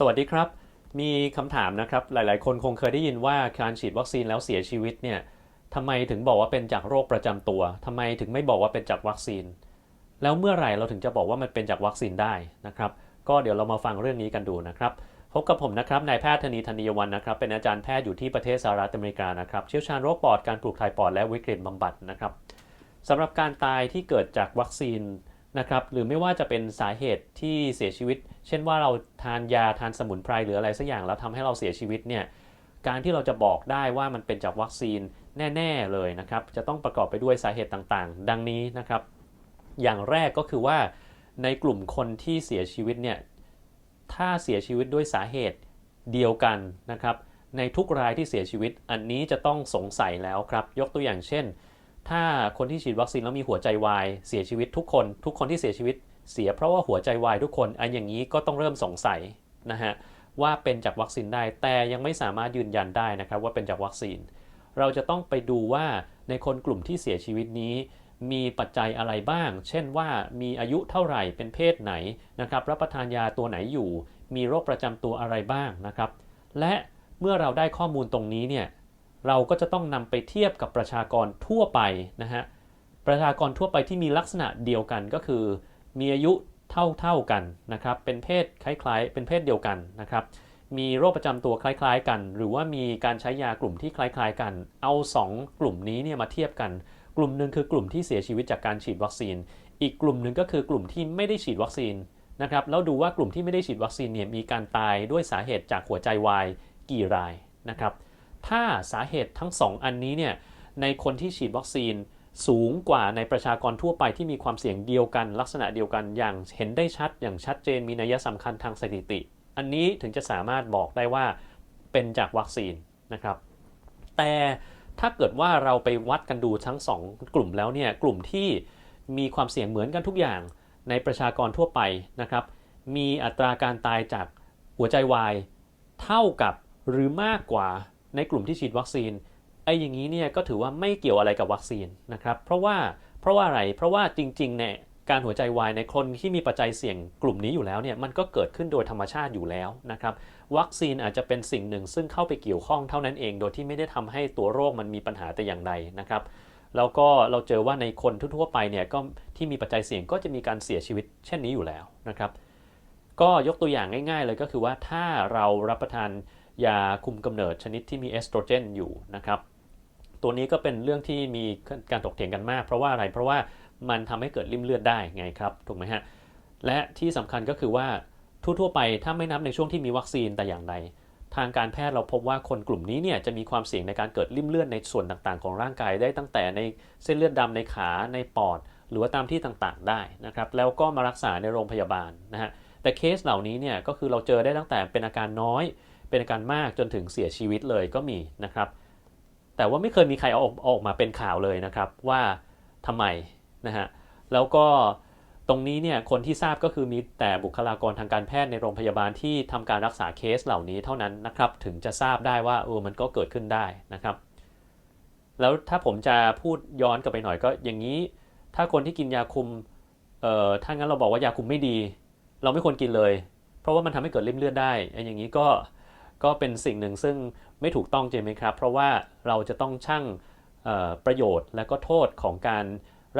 สวัสดีครับ มีคำถามนะครับ หลาย ๆ คนคงเคยได้ยินว่าการฉีดวัคซีนแล้วเสียชีวิตเนี่ยทำไมถึงบอกว่าเป็นจากโรคประจำตัวทำไมถึงไม่บอกว่าเป็นจากวัคซีน แล้วเมื่อไหร่เราถึงจะบอกว่ามันเป็นจากวัคซีนได้นะครับ ก็เดี๋ยวเรามาฟังเรื่องนี้กันดูนะครับ พบกับผมนะครับ นายแพทย์ธนีธนียวันนะครับ เป็นอาจารย์แพทย์อยู่ที่ประเทศสหรัฐอเมริกานะครับ เชี่ยวชาญโรคปอด การปลูกถ่ายปอด และวิกฤตบำบัดนะครับสำหรับการตายที่เกิดจากวัคซีน นะครับหรือไม่ว่าจะเป็นสาเหตุที่เสียชีวิต เช่นว่าเราทานยาทานสมุนไพรหรืออะไรสักอย่างแล้วทำให้เราเสียชีวิตเนี่ยการที่เราจะบอกได้ว่ามันเป็นจากวัคซีนแน่ ๆ เลยนะครับ จะต้องประกอบไปด้วยสาเหตุต่างๆ ดังนี้นะครับ อย่างแรกก็คือว่าในกลุ่มคนที่เสียชีวิตเนี่ยถ้าเสียชีวิตด้วยสาเหตุเดียวกันนะครับ ในทุกรายที่เสียชีวิตอันนี้จะต้องสงสัยแล้วครับ ยกตัวอย่างเช่น ถ้าคนที่ฉีดวัคซีนแล้วมีหัวใจวายเสียชีวิตทุกคน ทุกคนที่เสียชีวิตเสียเพราะว่าหัวใจวายทุกคนอันอย่างนี้ก็ต้องเริ่มสงสัยนะฮะว่าเป็นจากวัคซีนได้แต่ยังไม่สามารถยืนยันได้นะครับว่าเป็นจากวัคซีน เราจะต้องไปดูว่าในคนกลุ่มที่เสียชีวิตนี้ มีปัจจัยอะไรบ้าง เช่นว่ามีอายุเท่าไหร่เป็นเพศไหนนะครับรับประทานยาตัวไหนอยู่ มีโรคประจำตัวอะไรบ้างนะครับ และเมื่อเราได้ข้อมูลตรงนี้เนี่ย เราก็จะต้องนำไปเทียบกับประชากรทั่วไปนะฮะประชากรทั่วไปที่มีลักษณะเดียวกันก็คือ มีอายุเท่าๆกันนะครับเป็นเพศคล้ายๆ เป็นเพศเดียวกันนะครับมีโรคประจำตัวคล้ายๆ กัน หรือว่ามีการใช้ยากลุ่มที่คล้ายๆ กัน เอา 2 กลุ่มนี้เนี่ยมาเทียบกัน กลุ่มหนึ่งคือกลุ่มที่เสียชีวิตจากการฉีดวัคซีน อีกกลุ่มหนึ่งก็คือกลุ่มที่ไม่ได้ฉีดวัคซีนนะครับแล้วดูว่ากลุ่มที่ไม่ได้ฉีดวัคซีนเนี่ยมีการตายด้วยสาเหตุจากหัวใจวายกี่รายนะครับ ถ้าสาเหตุทั้ง 2 อันนี้เนี่ยในคนที่ฉีดวัคซีนสูงกว่าในประชากรทั่วไปที่มีความเสี่ยงเดียวกัน ลักษณะเดียวกันอย่างเห็นได้ชัดอย่างชัดเจนมีนัยสำคัญทางสถิติ อันนี้ถึงจะสามารถบอกได้ว่าเป็นจากวัคซีนนะครับ แต่ถ้าเกิดว่าเราไปวัดกันดูทั้ง 2 กลุ่มแล้วเนี่ยกลุ่มที่มีความเสี่ยงเหมือนกันทุกอย่างในประชากรทั่วไปนะครับ มีอัตราการตายจากหัวใจวายเท่ากับหรือมากกว่า ในกลุ่มที่ฉีดวัคซีนไอ้อย่างนี้เนี่ยก็ถือว่าไม่เกี่ยวอะไรกับวัคซีนนะครับเพราะว่าเพราะว่าอะไรเพราะว่าจริงๆเนี่ยการหัวใจวายในคนที่มีปัจจัยเสี่ยงกลุ่มนี้อยู่แล้วเนี่ยมันก็เกิดขึ้นโดยธรรมชาติอยู่แล้วนะครับวัคซีนอาจจะเป็นสิ่งหนึ่งซึ่งเข้าไปเกี่ยวข้องเท่านั้นเอง โดยที่ไม่ได้ทำให้ตัวโรคมันมีปัญหาแต่อย่างใดนะครับแล้วก็เราเจอว่าในคนทั่วไปเนี่ยก็ที่มีปัจจัยเสี่ยงก็จะมีการเสียชีวิตเช่นนี้อยู่แล้วนะครับก็ยกตัวอย่างง่าย ๆ เลยก็คือว่าถ้าเรารับประทาน ยาคุมกำเนิดชนิดที่มีเอสโตรเจนอยู่นะครับ ตัวนี้ก็เป็นเรื่องที่มีการถกเถียงกันมาก เพราะว่าอะไรเพราะว่ามันทำให้เกิดริ่มเลือดได้ไงครับถูกไหมฮะและที่สำคัญก็คือว่าทั่วๆไปถ้าไม่นับในช่วงที่มีวัคซีนแต่อย่างใดทางการแพทย์เราพบว่าคนกลุ่มนี้เนี่ยจะมีความเสี่ยงในการเกิดริ่มเลือดในส่วนต่างๆ ของร่างกายได้ตั้งแต่ในเส้นเลือดดำในขาในปอด หรือว่าตามที่ต่างๆ ได้นะครับแล้วก็มารักษาในโรงพยาบาลนะฮะแต่เคสเหล่านี้เนี่ยก็คือเราเจอได้ตั้งแต่เป็นอาการน้อย เป็นอาการมากจนถึงเสียชีวิตเลยก็มีนะครับ แต่ว่าไม่เคยมีใครเอาออกออกมาเป็นข่าวเลยนะครับว่าทำไมนะฮะแล้วก็ตรงนี้เนี่ยคนที่ทราบก็คือมีแต่บุคลากรทางการแพทย์ในโรงพยาบาลที่ทำการรักษาเคสเหล่านี้เท่านั้นนะครับ ถึงจะทราบได้ว่าเออมันก็เกิดขึ้นได้นะครับ แล้วถ้าผมจะพูดย้อนกลับไปหน่อยก็อย่างนี้ ถ้าคนที่กินยาคุมเอ่อถ้างั้นเราบอกว่ายาคุมไม่ดี เราไม่ควรกินเลย เพราะว่ามันทำให้เกิดริ่มเลือดได้อย่างนี้ก็ ก็เป็นสิ่งหนึ่งซึ่งไม่ถูกต้องใช่ไหมครับ เพราะว่าเราจะต้องชั่งประโยชน์และก็โทษของการ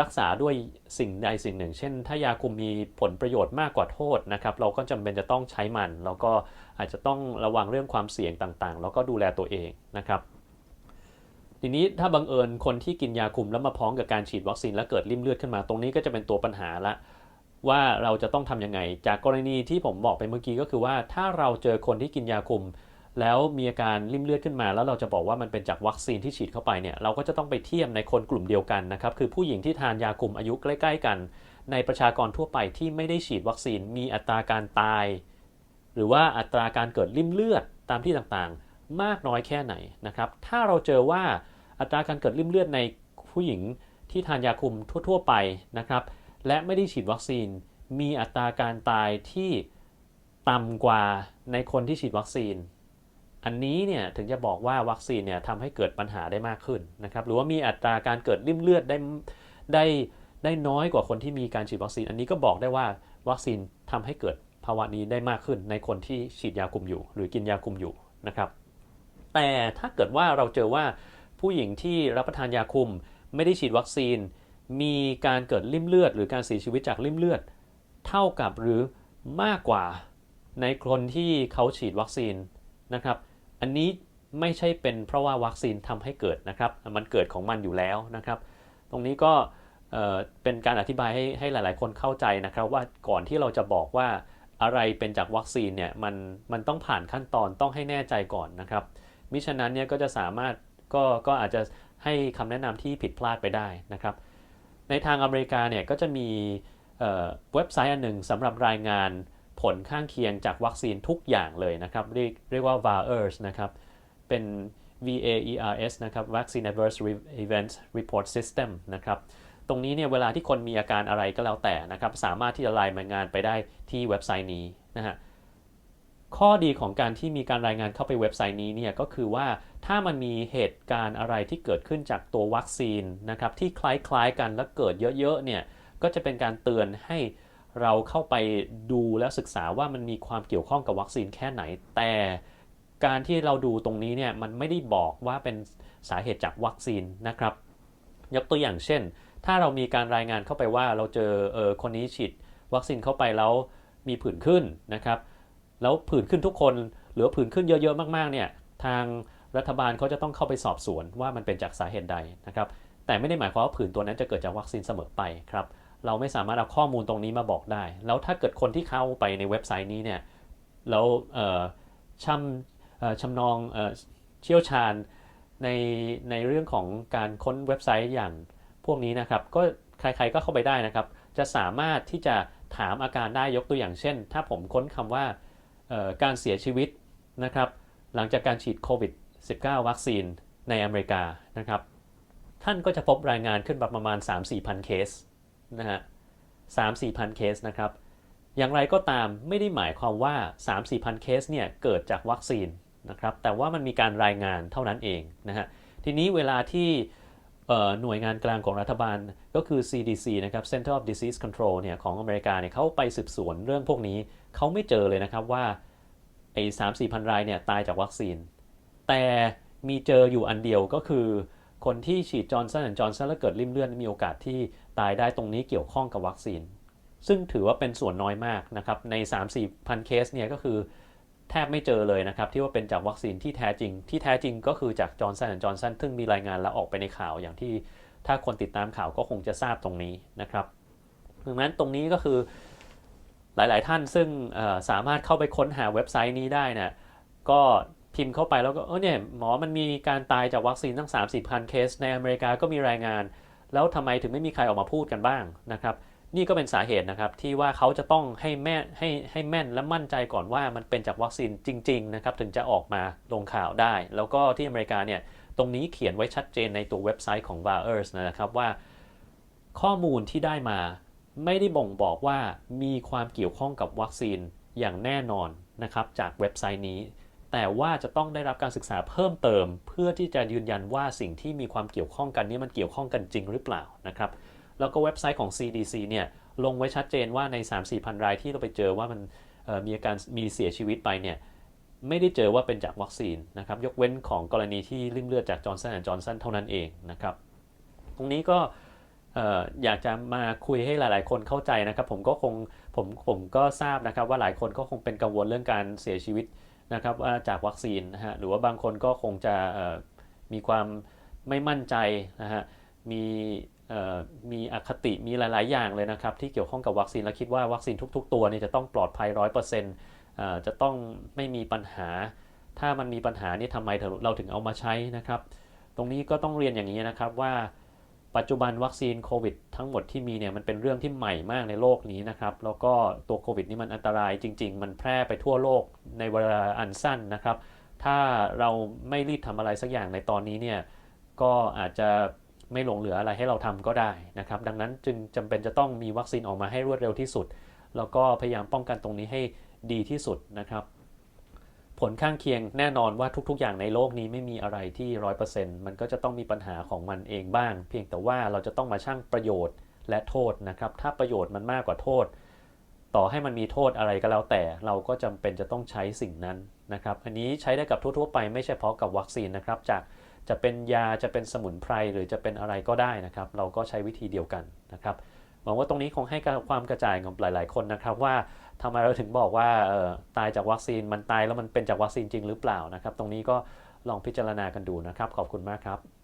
รักษาด้วยสิ่งใดสิ่งหนึ่ง เช่น ถ้ายาคุมมีผลประโยชน์มากกว่าโทษนะครับ เราก็จำเป็นจะต้องใช้มัน แล้วก็อาจจะต้องระวังเรื่องความเสี่ยงต่างๆ แล้วก็ดูแลตัวเองนะครับ ทีนี้ถ้าบังเอิญคนที่กินยาคุมแล้วมาพ้องกับการฉีดวัคซีนแล้วเกิดริ่มเลือดขึ้นมา ตรงนี้ก็จะเป็นตัวปัญหาละ ว่าเราจะต้องทำยังไง จากกรณีที่ผมบอกไปเมื่อกี้ก็คือว่าถ้าเราเจอคนที่กินยาคุม แล้วมีอาการริ่มเลือดขึ้นมา แล้วเราจะบอกว่ามันเป็นจากวัคซีนที่ฉีดเข้าไปเนี่ยเราก็จะต้องไปเทียบในคนกลุ่มเดียวกันนะครับคือผู้หญิงที่ทานยาคุมอายุใกล้ ๆ กัน ในประชากรทั่วไปที่ไม่ได้ฉีดวัคซีนมีอัตราการตาย หรือว่าอัตราการเกิดริ่มเลือดตามที่ต่างๆ มากน้อยแค่ไหนนะครับถ้าเราเจอว่าอัตราการเกิดริ่มเลือดในผู้หญิงที่ทานยาคุมทั่ว ๆ ไปนะครับและไม่ได้ฉีดวัคซีน มีอัตราการตายที่ต่ำกว่าในคนที่ฉีดวัคซีน อันนี้เนี่ยถึงจะบอกว่าวัคซีนเนี่ยทำให้เกิดปัญหาได้มากขึ้นนะครับหรือว่ามีอัตราการเกิดริ่มเลือดได้ได้ได้น้อยกว่าคนที่มีการฉีดวัคซีน อันนี้ก็บอกได้ว่าวัคซีนทำให้เกิดภาวะนี้ได้มากขึ้นในคนที่ฉีดยาคุมอยู่ หรือกินยาคุมอยู่นะครับ แต่ถ้าเกิดว่าเราเจอว่าผู้หญิงที่รับประทานยาคุมไม่ได้ฉีดวัคซีน มีการเกิดริ่มเลือด หรือการเสียชีวิตจากริ่มเลือด เท่ากับหรือมากกว่าในคนที่เขาฉีดวัคซีนนะครับ อันนี้ไม่ใช่เป็นเพราะว่าวัคซีนทำให้เกิดนะครับ มันเกิดของมันอยู่แล้วนะครับ ตรงนี้ก็เอ่อเป็นการอธิบายให้ให้หลาย ๆ คนเข้าใจนะครับ ว่าก่อนที่เราจะบอกว่าอะไรเป็นจากวัคซีนเนี่ยมันมันต้องผ่านขั้นตอนต้องให้แน่ใจก่อนนะครับ มิฉะนั้นเนี่ยก็จะสามารถก็ก็อาจจะให้คำแนะนำที่ผิดพลาดไปได้นะครับ ในทางอเมริกาเนี่ยก็จะมีเว็บไซต์อันหนึ่งสำหรับรายงาน ผลข้างเคียงจากวัคซีนทุกอย่างเลยนะครับ เรียกเรียกว่า VAERS นะครับ เป็น VAERS นะครับ Vaccine Adverse Events Report System นะครับ ตรงนี้เนี่ยเวลาที่คนมีอาการอะไรก็แล้วแต่นะครับ สามารถที่จะรายงานไปได้ที่เว็บไซต์นี้นะฮะข้อดีของการที่มีการรายงานเข้าไปเว็บไซต์นี้เนี่ยก็คือว่าถ้ามันมีเหตุการณ์อะไรที่เกิดขึ้นจากตัววัคซีนนะครับที่คล้ายๆกันและเกิดเยอะๆเนี่ยก็จะเป็นการเตือนให้ เราเข้าไปดูและศึกษาว่ามันมีความเกี่ยวข้องกับวัคซีนแค่ไหน แต่การที่เราดูตรงนี้เนี่ยมันไม่ได้บอกว่าเป็นสาเหตุจากวัคซีนนะครับ ยกตัวอย่างเช่น ถ้าเรามีการรายงานเข้าไปว่าเราเจอเออคนนี้ฉีดวัคซีนเข้าไปแล้วมีผื่นขึ้นนะครับ แล้วผื่นขึ้นทุกคนหรือผื่นขึ้นเยอะๆมากๆเนี่ยทางรัฐบาลเขาจะต้องเข้าไปสอบสวนว่ามันเป็นจากสาเหตุใดนะครับ แต่ไม่ได้หมายความว่าผื่นตัวนั้นจะเกิดจากวัคซีนเสมอไปครับ เราไม่สามารถเอาข้อมูลตรงนี้มาบอกได้ แล้วถ้าเกิดคนที่เข้าไปในเว็บไซต์นี้เนี่ยแล้วช่ำเอ่อชำนองเชี่ยวชาญในในเรื่องของการค้นเว็บไซต์อย่างพวกนี้นะครับ ก็ใครๆก็เข้าไปได้นะครับ จะสามารถที่จะถามอาการได้ยกตัวอย่างเช่น ถ้าผมค้นคำว่าการเสียชีวิตนะครับ หลังจากการฉีดโควิด -19 วัคซีนในอเมริกานะครับ ท่านก็จะพบรายงานขึ้นมาประมาณ 3-4พันเคส นะฮะ3-4พันเคสนะครับ อย่างไรก็ตามไม่ได้หมายความว่า 3-4พันเคสเนี่ยเกิดจากวัคซีนนะครับ แต่ว่ามันมีการรายงานเท่านั้นเองนะฮะ ทีนี้เวลาที่หน่วยงานกลางของรัฐบาลก็คือ CDC นะครับ Center of Disease Control เนี่ยของอเมริกาเนี่ยเขาไปสืบสวนเรื่องพวกนี้เขาไม่เจอเลยนะครับว่าไอ้สามสี่พันรายเนี่ยตายจากวัคซีน แต่มีเจออยู่อันเดียวก็คือ คนที่ฉีดจอร์นสันและจอร์นสันแล้วเกิดริ่มเลือดมีโอกาสที่ตายได้ตรงนี้เกี่ยวข้องกับวัคซีน ซึ่งถือว่าเป็นส่วนน้อยมากนะครับใน 3-4พันเคสเนี่ยก็คือแทบไม่เจอเลยนะครับ ที่ว่าเป็นจากวัคซีนที่แท้จริง ที่แท้จริงก็คือจากจอร์นสันและจอร์นสันซึ่งมีรายงานแล้วออกไปในข่าวอย่างที่ถ้าคนติดตามข่าวก็คงจะทราบตรงนี้นะครับดังนั้นตรงนี้ก็คือหลาย ๆ ท่านซึ่งสามารถเข้าไปค้นหาเว็บไซต์นี้ได้นะก็ พิมพ์เข้าไปแล้วก็เออเนี่ยหมอมันมีการตายจากวัคซีนตั้ง 3 4พันเคส ในอเมริกาก็มีรายงาน แล้วทำไมถึงไม่มีใครออกมาพูดกันบ้างนะครับ นี่ก็เป็นสาเหตุนะครับที่ว่าเขาจะต้องให้แม่ให้ให้แม่นและมั่นใจก่อนว่ามันเป็นจากวัคซีนจริงๆนะครับถึงจะออกมาลงข่าวได้ แล้วก็ที่อเมริกาเนี่ยตรงนี้เขียนไว้ชัดเจนในตัวเว็บไซต์ของ v a e r s นะครับว่า ข้อมูลที่ได้มาไม่ได้บ่งบอกว่ามีความเกี่ยวข้องกับวัคซีนอย่างแน่นอนนะครับจากเว็บไซต์นี้ แต่ว่าจะต้องได้รับการศึกษาเพิ่มเติม เพื่อที่จะยืนยันว่าสิ่งที่มีความเกี่ยวข้องกันนี้มันเกี่ยวข้องกันจริงหรือเปล่านะครับแล้วก็เว็บไซต์ของ CDC เนี่ยลงไว้ชัดเจนว่าใน 3-4พันรายที่เราไปเจอว่ามันมีอาการมีเสียชีวิตไปเนี่ยไม่ได้เจอว่าเป็นจากวัคซีนนะครับยกเว้นของกรณีที่ริ่มเลือดจากจอร์นสันและจอร์นสันเท่านั้นเองนะครับตรงนี้ก็เอ่ออยากจะมาคุยให้หลาย ๆ คนเข้าใจนะครับ ผมก็คงผมผมก็ทราบนะครับว่าหลายคนก็คงเป็นกังวลเรื่องการเสียชีวิต นะครับว่าจากวัคซีนนะฮะหรือว่าบางคนก็คงจะมีความไม่มั่นใจนะฮะมีมีอคติมีหลาย ๆ อย่างเลยนะครับ ที่เกี่ยวข้องกับวัคซีนและคิดว่าวัคซีนทุก ๆ ตัวนี่จะต้องปลอดภัยร้อยเปอร์เซ็นต์จะต้องไม่มีปัญหา ถ้ามันมีปัญหานี่ทำไมเราถึงเอามาใช้นะครับ ตรงนี้ก็ต้องเรียนอย่างนี้นะครับว่า ปัจจุบันวัคซีนโควิดทั้งหมดที่มีเนี่ยมันเป็นเรื่องที่ใหม่มากในโลกนี้นะครับ แล้วก็ตัวโควิดนี่มันอันตรายจริง ๆ มันแพร่ไปทั่วโลกในเวลาอันสั้นนะครับ ถ้าเราไม่รีบทำอะไรสักอย่างในตอนนี้เนี่ยก็อาจจะไม่หลงเหลืออะไรให้เราทำก็ได้นะครับ ดังนั้นจึงจำเป็นจะต้องมีวัคซีนออกมาให้รวดเร็วที่สุด แล้วก็พยายามป้องกันตรงนี้ให้ดีที่สุดนะครับ ผลข้างเคียงแน่นอนว่าทุก ๆ อย่างในโลกนี้ไม่มีอะไรที่ร้อยเปอร์เซ็นต์มันก็จะต้องมีปัญหาของมันเองบ้าง เพียงแต่ว่าเราจะต้องมาชั่งประโยชน์และโทษนะครับ ถ้าประโยชน์มันมากกว่าโทษ ต่อให้มันมีโทษอะไรก็แล้วแต่เราก็จำเป็นจะต้องใช้สิ่งนั้นนะครับ อันนี้ใช้ได้กับทั่ว ๆ ไปไม่ใช่เฉพาะกับวัคซีนนะครับจากจะเป็นยาจะเป็นสมุนไพรหรือจะเป็นอะไรก็ได้นะครับ เราก็ใช้วิธีเดียวกันนะครับหวังว่าตรงนี้คงให้ความกระจ่างกับหลาย ๆ คนนะครับว่า ทำไมเราถึงบอกว่าตายจากวัคซีนมันตายแล้วมันเป็นจากวัคซีนจริงหรือเปล่านะครับ ตรงนี้ก็ลองพิจารณากันดูนะครับ ขอบคุณมากครับ